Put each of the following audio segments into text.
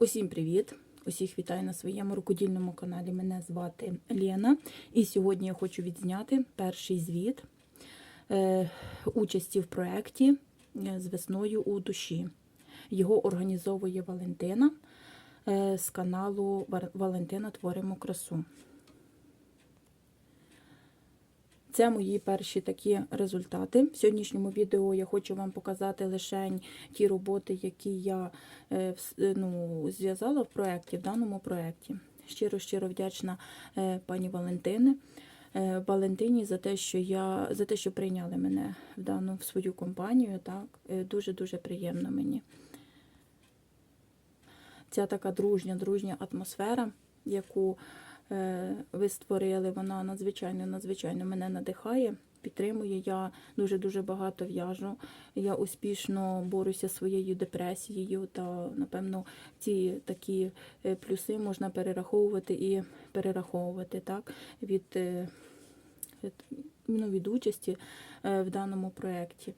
Усім привіт! Усіх вітаю на своєму рукодільному каналі. Мене звати Лена. І сьогодні я хочу відзняти перший звіт е, участі в проєкті е, з весною у душі. Його організовує Валентина е, з каналу Валентина Творимо красу. Це мої перші такі результати. В сьогоднішньому відео я хочу вам показати лише ті роботи, які я е, е, ну, зв'язала в проєкті, в даному проєкті. Щиро-щиро вдячна е, пані Валентини. Валентині за те, що я за те, що прийняли мене в дану в свою компанію. Так, дуже дуже приємно мені. Ця така дружня, дружня атмосфера, яку ви створили, вона надзвичайно, надзвичайно мене надихає, підтримує. Я дуже-дуже багато в'яжу. Я успішно борюся своєю депресією, та, напевно, ці такі е, плюси можна перераховувати і перераховувати так, від, е, ну, від участі е, в даному проєкті.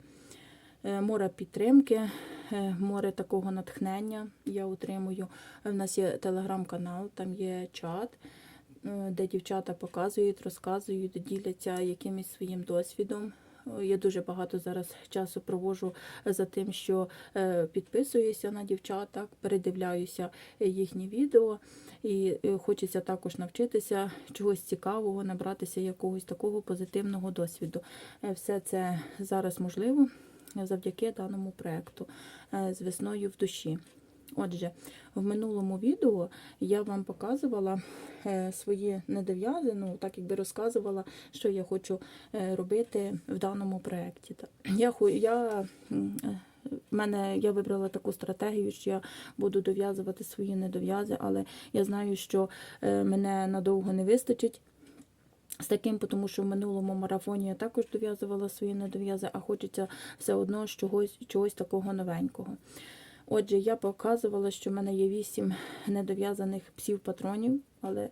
Е, Море підтримки, е, море такого натхнення я отримую. У нас є телеграм-канал, там є чат, е, де дівчата показують, розказують, діляться якимось своїм досвідом. Е, Я дуже багато зараз часу проводжу за тим, що е, підписуюся на дівчат, так, передивляюся їхні відео. І е, хочеться також навчитися чогось цікавого, набратися якогось такого позитивного досвіду. Е, Все це зараз можливо завдяки даному проєкту е, з весною в душі. Отже, в минулому відео я вам показувала е, свої недов'язи, ну так якби розказувала, що я хочу е, робити в даному проєкті. Я, я, е, мене, я вибрала таку стратегію, що я буду дов'язувати свої недов'язи, але я знаю, що мене надовго не вистачить з таким, тому що в минулому марафоні я також дов'язувала свої недов'язи, а хочеться все одно чогось, чогось такого новенького. Отже, я показувала, що в мене є вісім недов'язаних псів патронів, але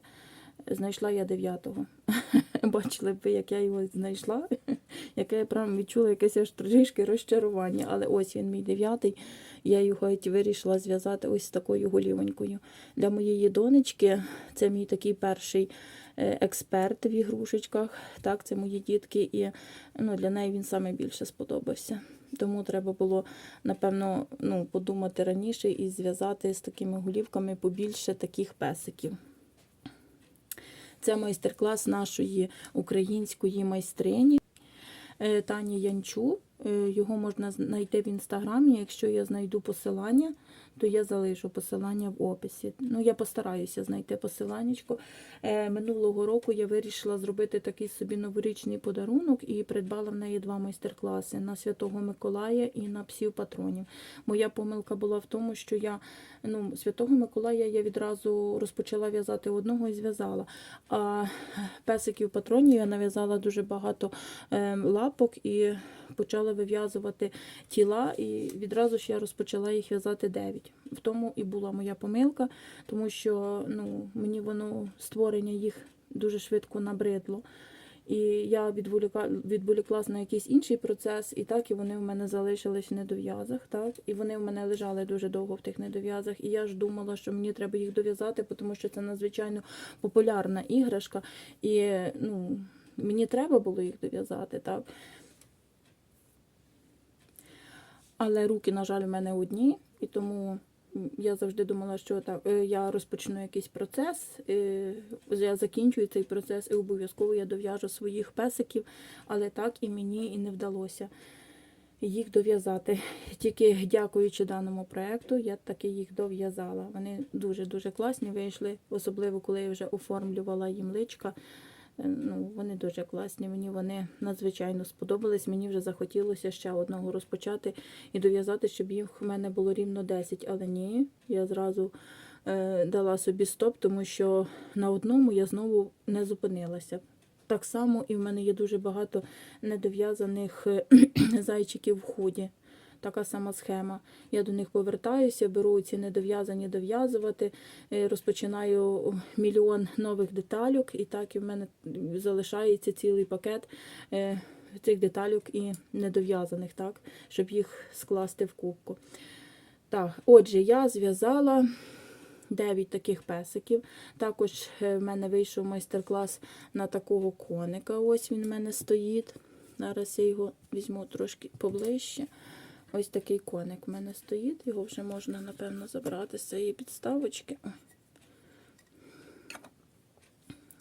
знайшла я дев'ятого. Бачили б ви, як я його знайшла, яке я прям відчула якесь аж трішки розчарування. Але ось він мій дев'ятий. Я його вирішила зв'язати ось з такою голівонькою. Для моєї донечки це мій такий перший е, експерт в ігрушечках. Так, це мої дітки, і ну, для неї він саме більше сподобався. Тому треба було, напевно, ну, подумати раніше і зв'язати з такими голівками побільше таких песиків. Це майстер-клас нашої української майстрині е, Тані Янчу. Е, Його можна знайти в інстаграмі. Якщо я знайду посилання, то я залишу посилання в описі. Ну, я постараюся знайти посиланнячко. Е, Минулого року я вирішила зробити такий собі новорічний подарунок і придбала в неї два майстер-класи на Святого Миколая і на псів патронів. Моя помилка була в тому, що я ну, Святого Миколая я відразу розпочала в'язати одного і зв'язала. А песиків патронів я нав'язала дуже багато е, лапок і почала вив'язувати тіла, і відразу ж я розпочала їх в'язати 9. В тому і була моя помилка, тому що ну, мені воно створення їх дуже швидко набридло. І я відволіклась на якийсь інший процес, і так і вони в мене залишились в недов'язах. Так? І вони в мене лежали дуже довго в тих недов'язах. І я ж думала, що мені треба їх дов'язати, тому що це надзвичайно популярна іграшка. І ну, мені треба було їх дов'язати. Так? Але руки, на жаль, в мене одні, і тому я завжди думала, що так, е, я розпочну якийсь процес, е, я закінчую цей процес і обов'язково я дов'яжу своїх песиків, але так і мені і не вдалося їх дов'язати. Тільки дякуючи даному проєкту, я таки їх дов'язала. Вони дуже-дуже класні вийшли, особливо коли я вже оформлювала їм личка. Е, Ну, вони дуже класні, мені вони надзвичайно сподобались. Мені вже захотілося ще одного розпочати і дов'язати, щоб їх в мене було рівно 10. Але ні, я зразу е, дала собі стоп, тому що на одному я знову не зупинилася. Так само і в мене є дуже багато недов'язаних е, зайчиків в худі. Така сама схема. Я до них повертаюся, беру ці недов'язані дов'язувати, е, розпочинаю мільйон нових детальок, і так і в мене залишається цілий пакет е, цих детальок і недов'язаних, так, щоб їх скласти в кубку. Так, отже, я зв'язала 9 таких песиків. Також е, в мене вийшов майстер-клас на такого коника. Ось він в мене стоїть. Зараз я його візьму трошки поближче. Ось такий коник в мене стоїть. Його вже можна, напевно, забрати з цієї підставочки.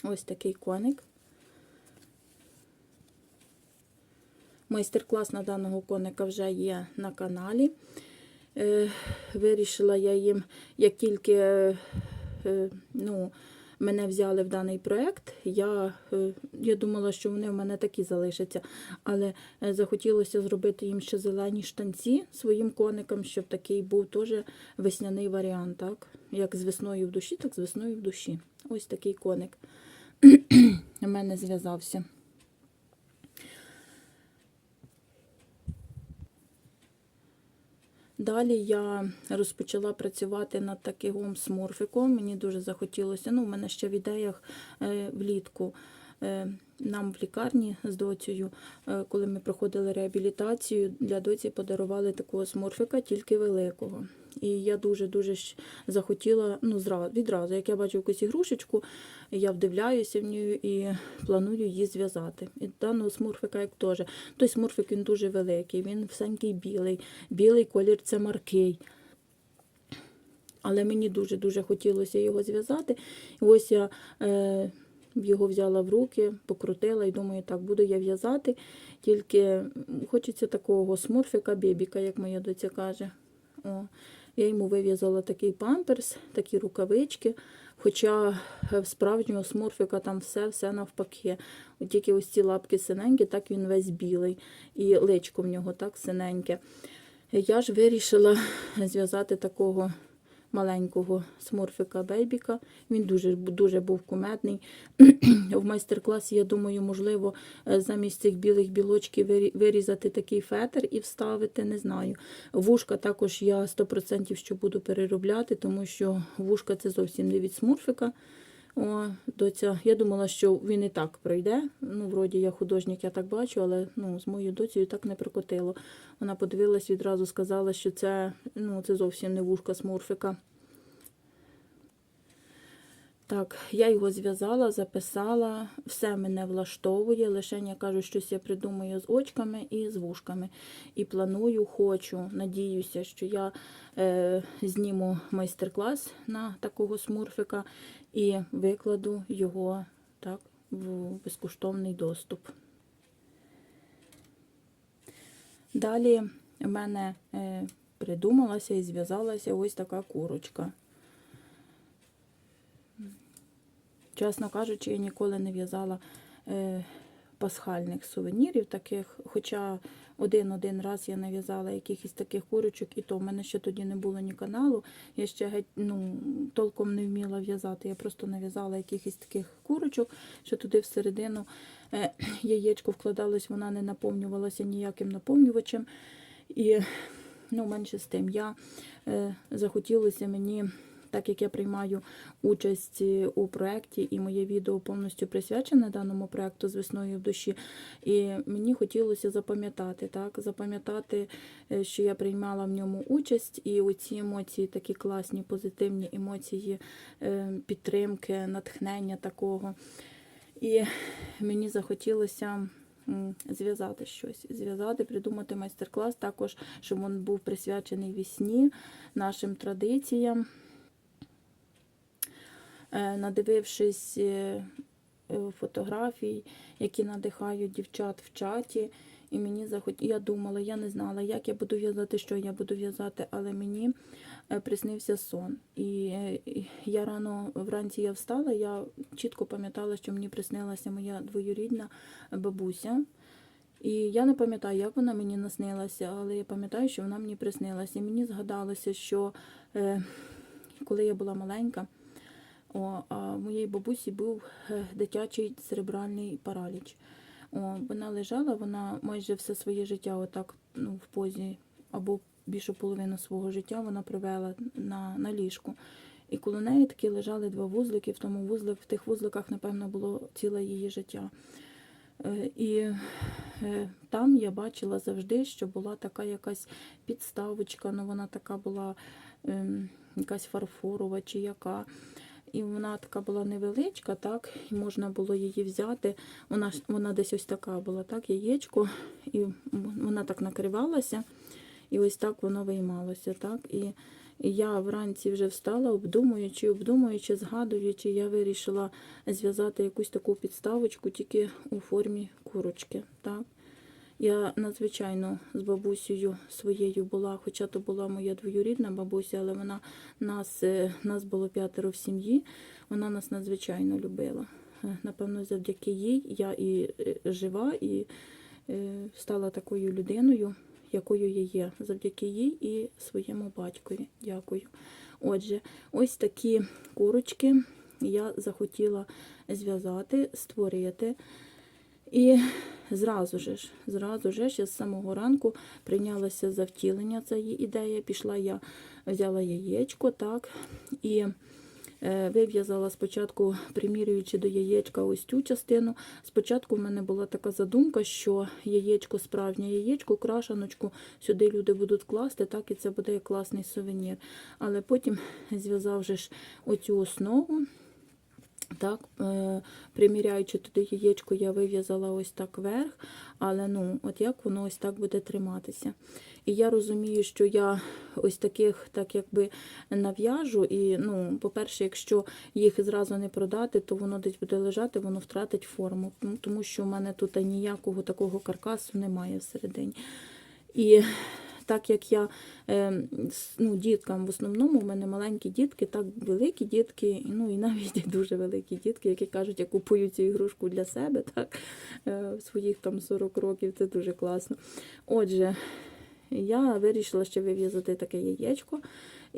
Ось такий коник. Майстер-клас на даного коника вже є на каналі. Е, Вирішила я їм, як тільки е, е, ну, мене взяли в даний проєкт, я, е, я думала, що вони в мене такі залишаться. Але е, захотілося зробити їм ще зелені штанці своїм коникам, щоб такий був теж весняний варіант. Так? Як з весною в душі, так з весною в душі. Ось такий коник у мене зв'язався. Далі я розпочала працювати над таким смурфиком. Мені дуже захотілося. Ну, у мене ще в ідеях е, влітку. Е, нам в лікарні з доцею, е, коли ми проходили реабілітацію, для доці подарували такого смурфика, тільки великого. І я дуже-дуже захотіла, ну, зра- відразу, як я бачу якусь ігрушечку, я вдивляюся в неї і планую її зв'язати. І даного смурфика як теж. Той смурфик він дуже великий, він всенький білий. Білий колір це маркий. Але мені дуже-дуже хотілося його зв'язати. Ось я е, його взяла в руки, покрутила і думаю, так, буду я в'язати. Тільки хочеться такого смурфика, бебіка, як моя доця каже. О, я йому вив'язала такий памперс, такі рукавички. Хоча в справжнього смурфика там все-все навпаки. Тільки ось ці лапки синенькі, так він весь білий. І личко в нього так синеньке. Я ж вирішила зв'язати такого маленького сморфика Бейбіка. Він дуже, дуже був кумедний. В майстер-класі, я думаю, можливо, е, замість цих білих білочків вирізати такий фетр і вставити, не знаю. Вушка також я 100% що буду переробляти, тому що вушка це зовсім не від смурфика. О, доця, я думала, що він і так пройде. Ну, вроді я художник, я так бачу, але ну, з моєю доцею так не прокотило. Вона подивилась відразу, сказала, що це, ну, це зовсім не вушка смурфика. Так, я його зв'язала, записала, все мене влаштовує. Лише я кажу, щось я придумаю з очками і з вушками. І планую, хочу, надіюся, що я е, зніму майстер-клас на такого смурфика і викладу його так, в безкоштовний доступ. Далі в мене е, придумалася і зв'язалася ось така курочка. Чесно кажучи, я ніколи не в'язала е, пасхальних сувенірів таких, хоча один-один раз я нав'язала якихось таких курочок, і то в мене ще тоді не було ні каналу. Я ще геть ну, толком не вміла в'язати. Я просто нав'язала якихось таких курочок, що туди всередину е, яєчко вкладалось, вона не наповнювалася ніяким наповнювачем. І ну, менше з тим, я е, захотілося мені так як я приймаю участь у проєкті, і моє відео повністю присвячене даному проєкту з весною в душі. І мені хотілося запам'ятати, так, запам'ятати, е, що я приймала в ньому участь, і оці емоції, такі класні, позитивні емоції е, підтримки, натхнення такого. І мені захотілося. Зв'язати щось, зв'язати, придумати майстер-клас, також, щоб він був присвячений вісні, нашим традиціям. Е, надивившись е, е, фотографій, які надихають дівчат в чаті. І мені захот... я думала, я не знала, як я буду в'язати, що я буду в'язати, але мені приснився сон. І я рано вранці я встала, я чітко пам'ятала, що мені приснилася моя двоюрідна бабуся. І я не пам'ятаю, як вона мені наснилася, але я пам'ятаю, що вона мені приснилася. І мені згадалося, що е, коли я була маленька, о, а моєї бабусі був е, дитячий церебральний параліч. О, вона лежала, вона майже все своє життя, отак ну, в позі, або більшу половину свого життя вона провела на, на ліжку. І коло неї такі лежали два вузлики, в тому вузлик, в тих вузликах, напевно, було ціле її життя. Е, І е, там я бачила завжди, що була така якась підставочка, ну вона така була ем, якась фарфорова чи яка. І вона така була невеличка, так, і можна було її взяти. Вона, вона десь ось така була, так, яєчко, і вона так накривалася, і ось так воно виймалося. так. І, я вранці вже встала, обдумуючи, обдумуючи, згадуючи, я вирішила зв'язати якусь таку підставочку тільки у формі курочки. так. Я надзвичайно з бабусею своєю була, хоча то була моя двоюрідна бабуся, але вона нас, е, нас було п'ятеро в сім'ї. Вона нас надзвичайно любила. Е, Напевно, завдяки їй я і е, жива, і стала такою людиною, якою я є. Завдяки їй і своєму батькові. Дякую. Отже, ось такі курочки я захотіла зв'язати, створити. І зразу ж, зразу же я з самого ранку прийнялася за втілення цієї ідеї. Пішла я, взяла яєчко, так, і е, вив'язала спочатку, примірюючи до яєчка ось цю частину. Спочатку в мене була така задумка, що яєчко, справжнє яєчко, крашаночку сюди люди будуть класти, так, і це буде класний сувенір. Але потім зв'язав же ж оцю основу. Так, е, приміряючи туди яєчко, я вив'язала ось так вверх, але ну, от як воно ось так буде триматися. І я розумію, що я ось таких, так якби нав'яжу. І, ну, по-перше, якщо їх зразу не продати, то воно десь буде лежати, воно втратить форму. Ну, Тому що в мене тут ніякого такого каркасу немає всередині. І так як я е, ну, діткам в основному, у мене маленькі дітки, так великі дітки, ну і навіть дуже великі дітки, які кажуть, я купую цю ігрушку для себе, так, е, своїх там 40 років, це дуже класно. Отже, я вирішила ще вив'язати таке яєчко.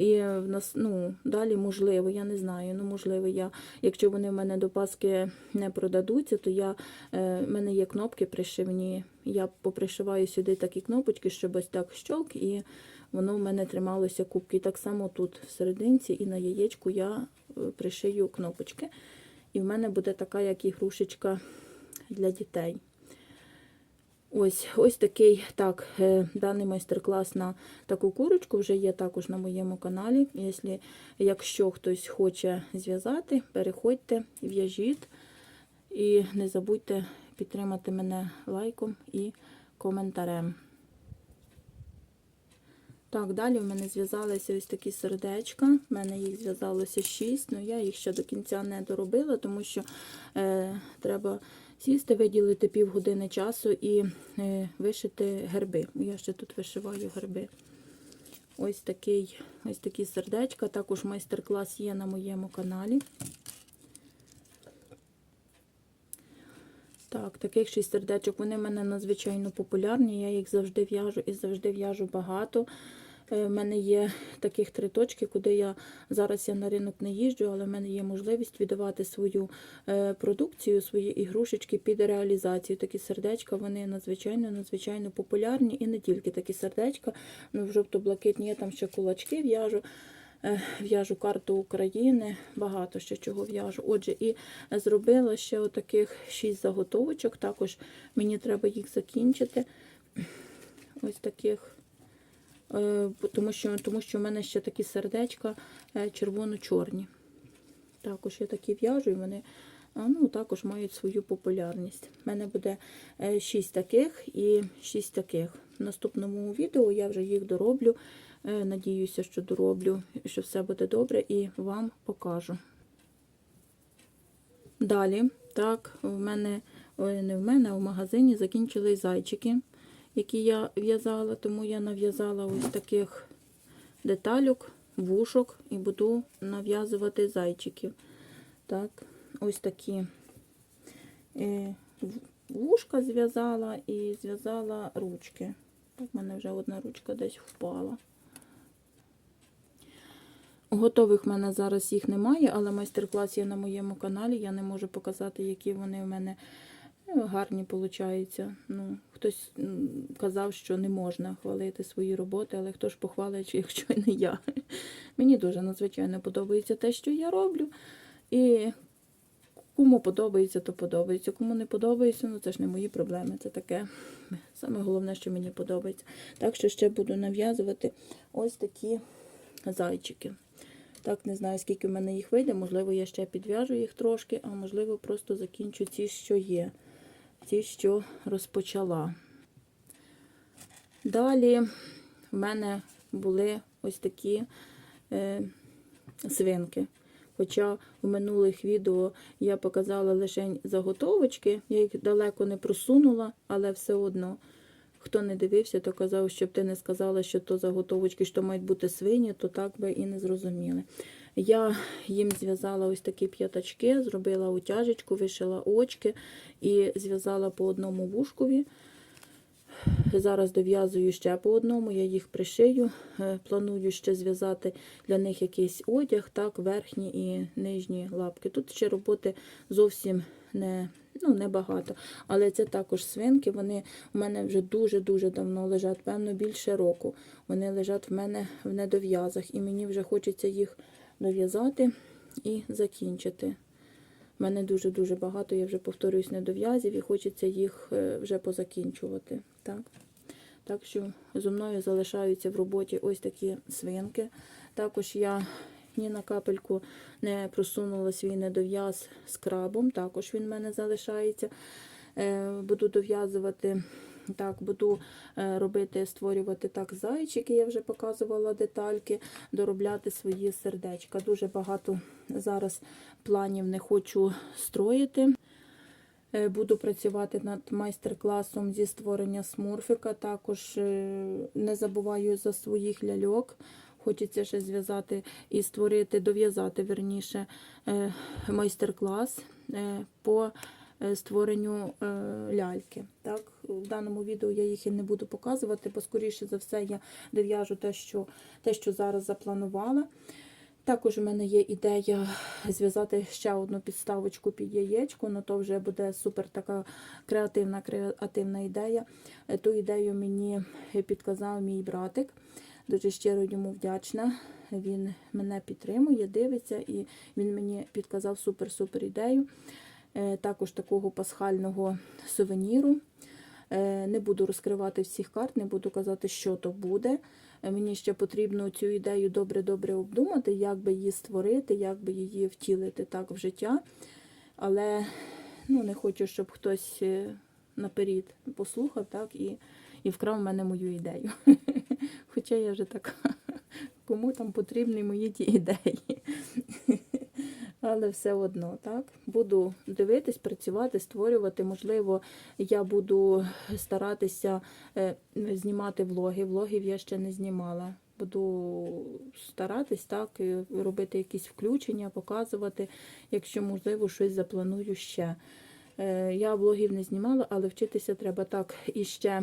І в нас, ну, далі можливо, я не знаю. Ну, можливо, я, якщо вони в мене до Паски не продадуться, то я, е, в мене є кнопки пришивні. Я попришиваю сюди такі кнопочки, щоб ось так щолк, і воно в мене трималося кубки. Так само тут в серединці і на яєчку я е, пришию кнопочки. І в мене буде така, як ігрушечка для дітей. Ось ось такий так, е, даний майстер-клас на таку курочку вже є також на моєму каналі. Якщо, якщо хтось хоче зв'язати, переходьте, в'яжіть. І не забудьте підтримати мене лайком і коментарем. Так, далі в мене зв'язалися ось такі сердечка. У мене їх зв'язалося 6, але я їх ще до кінця не доробила, тому що е, треба сісти, виділити півгодини часу і е, вишити герби. Я ще тут вишиваю герби. Ось такий, ось такі сердечка. Також майстер-клас є на моєму каналі. Так, таких шість сердечок. Вони в мене надзвичайно популярні. Я їх завжди в'яжу і завжди в'яжу багато. У мене є таких три точки, куди я зараз я на ринок не їжджу, але в мене є можливість віддавати свою е, продукцію, свої ігрушечки під реалізацію. Такі сердечка, вони надзвичайно надзвичайно популярні. І не тільки такі сердечка. Ну, в жовто-блакитні я там ще кулачки в'яжу. Е, В'яжу карту України, багато ще чого в'яжу. Отже, і зробила ще отаких шість заготовочок. Також мені треба їх закінчити. Ось таких. Е, Тому що, тому що в мене ще такі сердечка е, червоно-чорні. Також я такі в'яжу, і вони ну, також мають свою популярність. У мене буде 6 таких і 6 таких. В наступному відео я вже їх дороблю. Е, Надіюся, що дороблю, що все буде добре і вам покажу. Далі, так, в мене, не в мене, а в магазині закінчились зайчики, які я в'язала, тому я нав'язала ось таких деталюк, вушок і буду нав'язувати зайчиків. Так, ось такі е, вушка зв'язала і зв'язала ручки. Так, в мене вже одна ручка десь впала. Готових в мене зараз їх немає, але майстер-клас є на моєму каналі. Я не можу показати, які вони в мене гарні получаються. Ну, хтось казав, що не можна хвалити свої роботи, але хто ж похвалить, якщо не я. Мені дуже надзвичайно подобається те, що я роблю. І кому подобається, то подобається. Кому не подобається, ну це ж не мої проблеми. Це таке. Саме головне, що мені подобається. Так що ще буду нав'язувати ось такі зайчики. Так, не знаю, скільки в мене їх вийде. Можливо, я ще підв'яжу їх трошки, а можливо, просто закінчу ті, що є, ті, що розпочала. Далі в мене були ось такі е, свинки. Хоча в минулих відео я показала лише заготовочки, я їх далеко не просунула, але все одно, хто не дивився, то казав, щоб ти не сказала, що то заготовочки, що мають бути свині, то так би і не зрозуміли. Я їм зв'язала ось такі п'ятачки, зробила утяжечку, вишила очки і зв'язала по одному вушкові. Зараз дов'язую ще по одному, я їх пришию. Е, Планую ще зв'язати для них якийсь одяг, так, верхні і нижні лапки. Тут ще роботи зовсім не, ну, небагато. Але це також свинки. Вони у мене вже дуже-дуже давно лежать, певно, більше року. Вони лежать в мене в недов'язах, і мені вже хочеться їх дов'язати і закінчити. У мене дуже-дуже багато, я вже повторююсь, недов'язів і хочеться їх е, вже позакінчувати. Так Так що зо мною залишаються в роботі ось такі свинки. Також я ні на капельку не просунула свій недов'яз з крабом, також він в мене залишається. Е, Буду дов'язувати. Так, буду е, робити, створювати так зайчики, я вже показувала детальки, доробляти свої сердечка. Дуже багато зараз планів не хочу строїти. Е, Буду працювати над майстер-класом зі створення смурфика. Також е, не забуваю за своїх ляльок. Хочеться ще зв'язати і створити, дов'язати верніше майстер-клас по створенню е, ляльки. Так, в даному відео я їх і не буду показувати, бо скоріше за все я дов'яжу те, що, те, що зараз запланувала. Також у мене є ідея зв'язати ще одну підставочку під яєчко, але то вже буде супер така креативна, креативна ідея. Е, Ту ідею мені підказав мій братик. Дуже щиро йому вдячна. Він мене підтримує, дивиться, і він мені підказав супер-супер ідею. Е, Також такого пасхального сувеніру. Е, Не буду розкривати всіх карт, не буду казати, що то буде. Е, Мені ще потрібно цю ідею добре-добре обдумати, як би її створити, як би її втілити так в життя. Але ну, не хочу, щоб хтось наперед послухав так, і, і вкрав в мене мою ідею. Хоча я вже така, кому там потрібні мої ті ідеї. Але все одно, так? Буду дивитись, працювати, створювати. Можливо, я буду старатися е, знімати влоги. Влогів я ще не знімала. Буду старатись так, робити якісь включення, показувати, якщо можливо щось запланую ще. Е, Я влогів не знімала, але вчитися треба так. І ще,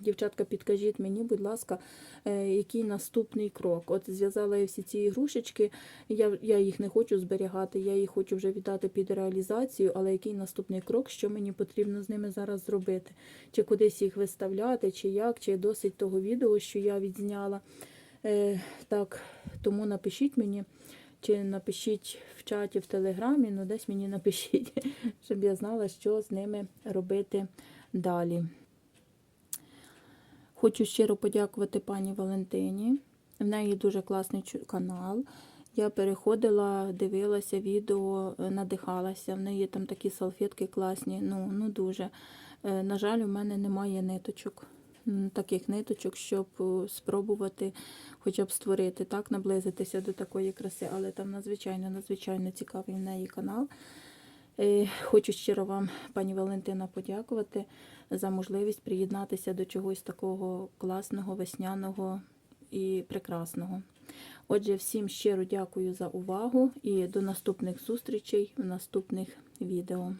дівчатка, підкажіть мені, будь ласка, е, який наступний крок. От зв'язала я всі ці ігрушечки, я, я їх не хочу зберігати, я їх хочу вже віддати під реалізацію, але який наступний крок, що мені потрібно з ними зараз зробити? Чи кудись їх виставляти, чи як, чи досить того відео, що я відзняла. Е, Так, тому напишіть мені. Чи напишіть в чаті в телеграмі, ну десь мені напишіть, щоб я знала, що з ними робити далі. Хочу щиро подякувати пані Валентині. В неї дуже класний канал. Я переходила, дивилася відео, е, надихалася. В неї там такі салфетки класні. Ну, ну дуже. Е, На жаль, у мене немає ниточок. Таких ниточок, щоб е, спробувати хоча б створити, так, наблизитися до такої краси, але там надзвичайно, надзвичайно цікавий в неї канал. Е, Хочу щиро вам, пані Валентина, подякувати за можливість приєднатися до чогось такого класного, весняного і прекрасного. Отже, всім щиро дякую за увагу і до наступних зустрічей в наступних відео.